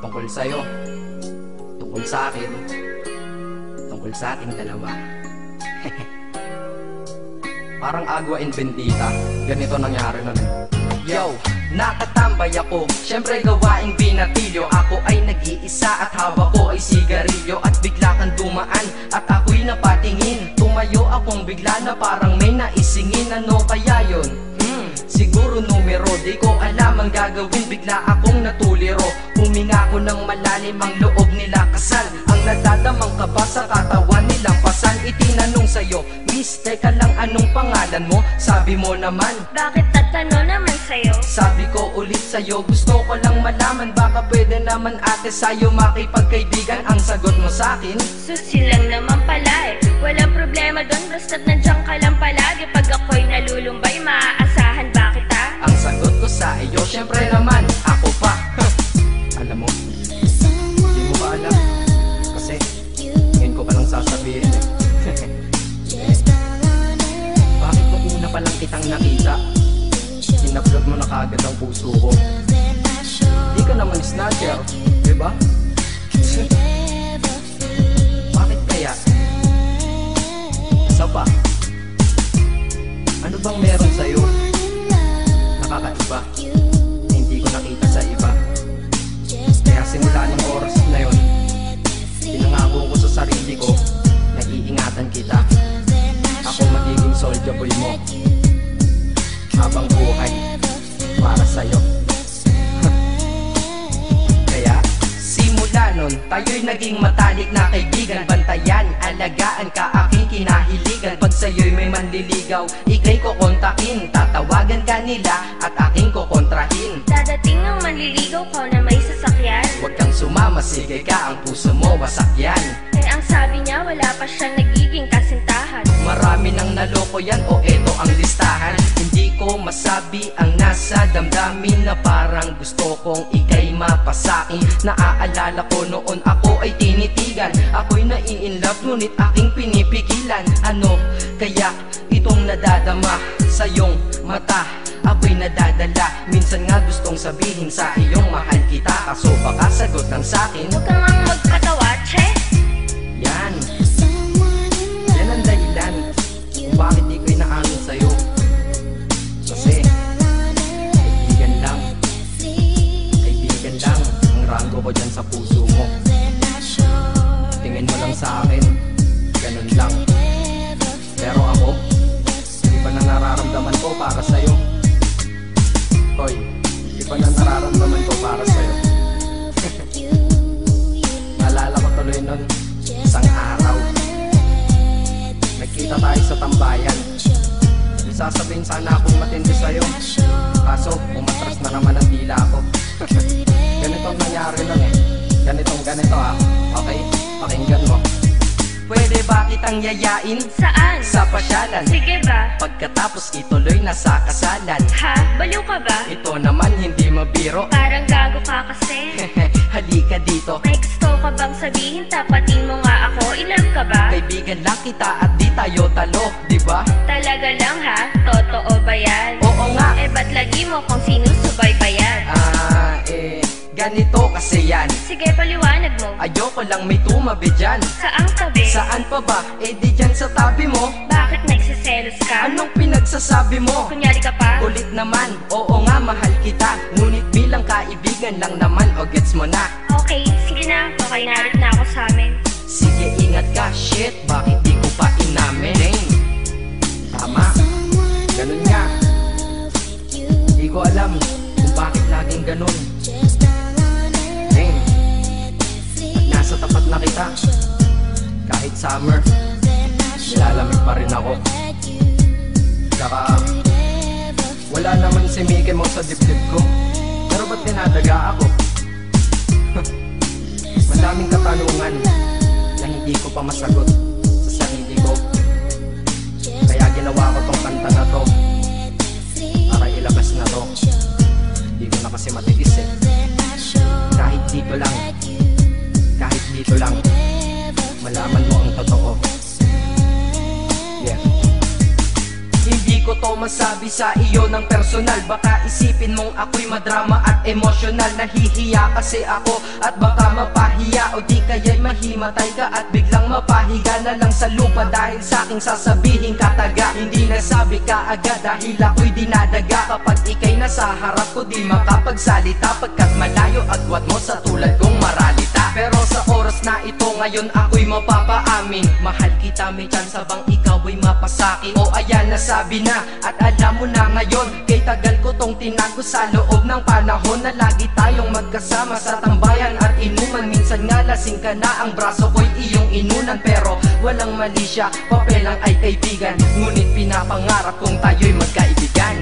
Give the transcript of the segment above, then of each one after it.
Tungkol sa'yo, tungkol sa akin, tungkol sa ating dalawa. Parang agwa and bendita, ganito nangyari eh. Yo, nakatambay ako Siyempre gawaing binatilyo Ako ay nag-iisa at hawak ko ay sigarilyo At bigla kang dumaan at ako'y napatingin Tumayo akong bigla na parang may naisingin Ano kaya yon? Hmm, siguro numero Di ko alam ang gagawin ng malalim ang loob nila kasal. Ang nadadamang ka ba sa katawan nilang pasan Itinanong sa'yo. Miss, teka lang anong pangalan mo? Sabi mo naman. Bakit tatanong naman sa'yo? sabi ko ulit sa'yo Gusto ko lang malaman. Baka pwede naman ate sa'yo Makipagkaibigan. Ang sagot mo sa'kin Susi lang naman pala eh. Walang problema doon basta't nandiyan sasabihin eh Bakit mo una pa lang kitang nakita Inablog mo na kagad ang puso ko Di ka naman snatcher Diba? Bakit nun Tayo'y naging matalik na kaibigan. Bantayan, alagaan ka aking kinahiligan. Pag sa'yo'y may manliligaw Ika'y kukontakin. Tatawagan ka nila at aking kukontrahin. Dadating ang manliligaw ko na may sasakyan. Huwag kang sumama, sige ka Ang puso mo wasak yan Eh ang sabi niya wala pa siyang nagiging kasintahan. Marami nang naloko yan o Hindi ko masabi ang nasa damdamin Na parang gusto kong ikay mapasakin Naaalala ko noon ako ay tinitigan. Ako'y nai-inlove ngunit aking pinipigilan. Ano kaya itong nadadama sa iyong mata? Ako'y nadadala. Minsan nga gustong sabihin sa iyong mahal kita. Kaso baka sagot ng sakin Huwag kang ang magpatawa, che sasabihin sana akong matindi sa'yo Kaso umatras na naman ang dila ko Ganito ang nangyari nun eh Ganitong ganito ah Okay, pakinggan mo Pwede ba kitang yayain Saan? sa pasyalan? Sige ba? Pagkatapos ituloy na sa kasalan Ha? Baliw ka ba? Ito naman hindi mabiro Parang gago ka kasi Halika dito May gusto ka bang sabihin? Tapatin mo nga ako I-love ka ba? Kaibigan lang kita at di tayo talo, di ba? Talaga lang ha? Totoo ba yan? Oo nga, Eh ba't lagi mo kung sinusubay pa yan? Ah, eh, ganito kasi yan Sige paliwanag mo Ayoko lang may tumabi dyan Saang tabi? Saan pa ba? Eh di dyan sa tabi mo Bakit nagsiselos ka? Anong pinagsasabi mo? Kunyari ka pa? Ulit naman, oo nga mahal kita Ngunit bilang kaibigan lang naman o gets mo na Okay, sige na Okay narit na ako sa amin Sige ingat ka, shit Bakit Di ko alam kung bakit laging ganun. Dang. At nasa tapat na kita. Kahit summer Nilalamig pa rin ako. Saka Wala naman si Mickey mo sa dibdib ko. Pero ba't dinadaga ako? Madaming katanungan Na hindi ko pa masagot Sa sarili ko. Kaya ginawa ko tong kanta na to Ilabas na to. Hindi ko na kasi matiis eh. Kahit dito lang. Kahit dito lang. Malaman mo ang totoo Hindi ko to masabi sa iyo ng personal. Baka isipin mong ako'y madrama at emosyonal. Nahihiya kasi ako at baka mapahiya. O di kaya'y mahimatay ka at biglang mapahiga na lang sa lupa. Dahil sa aking sasabihin kataga Hindi nasabi ka agad dahil ako'y dinadaga. Kapag ikay nasa harap ko di makapagsalita. Pagkat malayo agwat mo sa tulad kong maralita. Pero sa oras na ito ngayon ako'y mapapaamin Mahal kita may chance bang ikaw ay mapasakin O ayan nasabi na at alam mo na ngayon Kay tagal ko tong tinago sa loob ng panahon Na lagi tayong magkasama sa tambayan at inuman. Minsan nga lasing ka na ang braso ko'y iyong inunan. Pero walang mali siya, papel lang ay kaibigan. Ngunit pinapangarap kong tayo'y magkaibigan.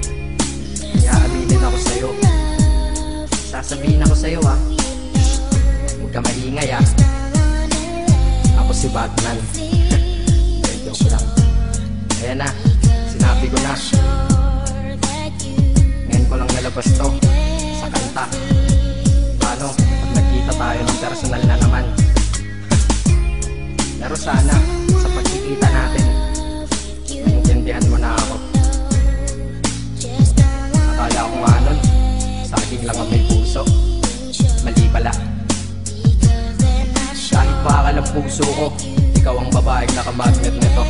Kaya aminin ako sa'yo. Sasabihin ako sa'yo ah. Huwag ka maingay ah. Ako si Batman Joke lang. Ayan na, sinabi ko na. Ngayon ko lang nalabas to Sa kanta. Paano, pag nagkita tayo ng personal na naman. Pero sana, sa pagkikita natin Maintindihan mo na ako. Akala ko nga nun Saging lang ang may puso. Mali pala. Kahit bakal ang puso ko Ikaw ang babaeng nakamagnet nito